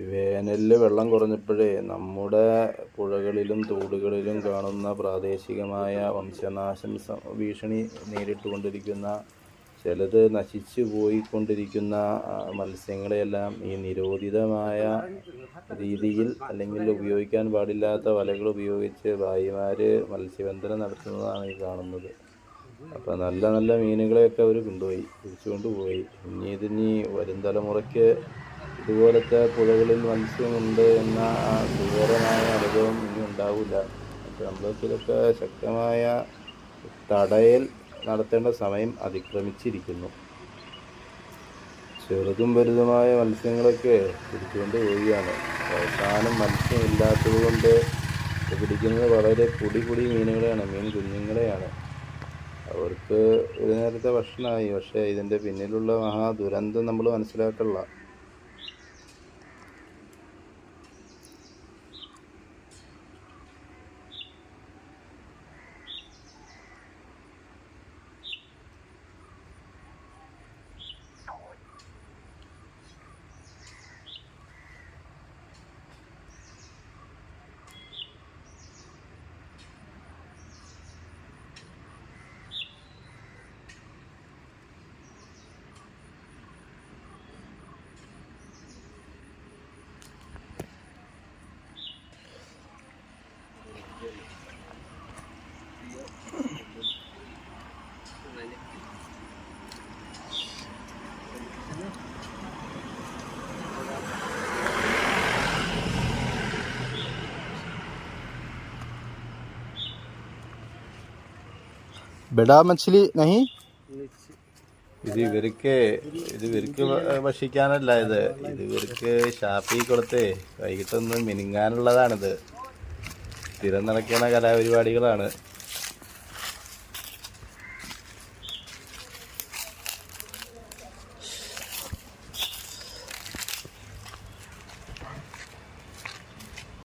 വേനലിൽ വെള്ളം കുറഞ്ഞപ്പോഴേ നമ്മുടെ പുഴകളിലും തോടുകളിലും കാണുന്ന പ്രാദേശികമായ വംശനാശം ഭീഷണി നേരിട്ടുകൊണ്ടിരിക്കുന്ന ചിലത് നശിച്ചു പോയിക്കൊണ്ടിരിക്കുന്ന മത്സ്യങ്ങളെയെല്ലാം ഈ നിരോധിതമായ രീതിയിൽ അല്ലെങ്കിൽ ഉപയോഗിക്കാൻ പാടില്ലാത്ത വലകൾ ഉപയോഗിച്ച് ഭായിമാർ മത്സ്യബന്ധനം നടത്തുന്നതാണ് ഈ കാണുന്നത്. അപ്പം നല്ല നല്ല മീനുകളെയൊക്കെ അവർ കൊണ്ടുപോയി പിടിച്ചുകൊണ്ട് പോയി ഇനി ഇതിനി വരും തലമുറയ്ക്ക് ഇതുപോലത്തെ പുഴകളിൽ മത്സ്യമുണ്ട് എന്ന ആ സുഖകരമായ അനുഭവം ഇനി ഉണ്ടാവില്ല. അപ്പോൾ ഇതൊക്കെ ശക്തമായ തടയൽ നടത്തേണ്ട സമയം അതിക്രമിച്ചിരിക്കുന്നു. ചെറുതും വലുതുമായ മത്സ്യങ്ങളൊക്കെ പിടിച്ചുകൊണ്ട് പോവുകയാണ്. അവസാനം മത്സ്യം ഇല്ലാത്തത് കൊണ്ട് പിടിക്കുന്നത് വളരെ പൊടി പൊടി മീനുകളെയാണ് മീൻ കുഞ്ഞുങ്ങളെയാണ്. അവർക്ക് ഒരു നേരത്തെ ഭക്ഷണമായി. പക്ഷേ ഇതിന്റെ പിന്നിലുള്ള മഹാ ദുരന്തം നമ്മൾ മനസ്സിലാക്കല്ല ബെഡാ മച്ചിലി നഹി? ഇത് ഇവർക്ക് ഇത് ഇവർക്ക് ഭക്ഷിക്കാനല്ല ഇത്. ഇത് ഇവർക്ക് ഷാപ്പി കൊടുത്ത് വൈകിട്ടൊന്ന് മിനുങ്ങാനുള്ളതാണിത്. സ്ഥിരം നടക്കുന്ന കലാപരിപാടികളാണ്.